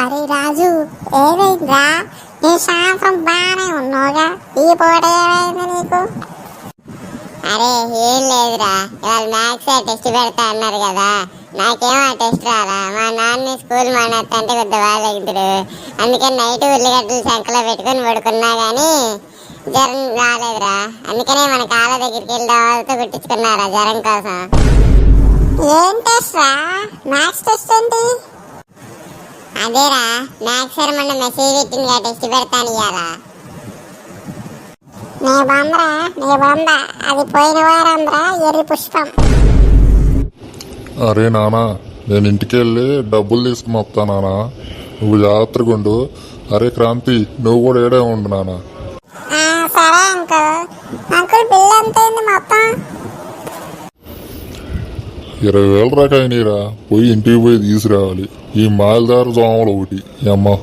అరే రాజు ఏమైందిరా? నీ సాయంత్రం బాగానే ఉన్నావుగా. ఈ పూట ఏమైంది నీకు? అరే ఏం లేదురా. ఇవాళ మ్యాథ్స్ టెస్ట్ పెడతా అన్నారు కదా. నాకేమో ఆ టెస్ట్ రాలా? మా నాన్న స్కూల్ మానేస్తంటే కొద్ది తగ్గుతాడు అందుకని నైట్ ఉల్లిగడ్డలు శంకలో పెట్టుకొని పడుకున్నా కానీ జ్వరం రాలేదురా. అందుకనే మన కాళ్ళ దగ్గరికి వెళ్ళి వాళ్ళతో కుట్టించుకున్నారా జ్వరం కోసం. ఏం టెస్ట్ రా? మ్యాథ్స్ టెస్ట్ ఏంటి? అదేరా మ్యాథ్స్ సార్ మొన్న మెసేజ్ పెట్టింది టెస్ట్ పెడతాను ఇవాళ నీ బొమ్మరా నీ బొమ్మ అది పోయిన వారంద్రా ఎర్రి పుష్పం. అరే నానా నేను ఇంటికి వెళ్ళి డబ్బులు తీసుకుని వస్తా నానా. నువ్వు జాగ్రత్తగా ఉండు. అరే క్రాంతి నువ్వు కూడా ఏడే ఉండు నానా. సరే అంకుల్. అంకుల్ బిల్ ఎంత అయింది మొత్తం? ఇరవై వేల రకాయనీరా పోయి ఇంటికి పోయి తీసుకురావాలి. ఈ మాయలదారు దోమలు ఒకటి. అమ్మ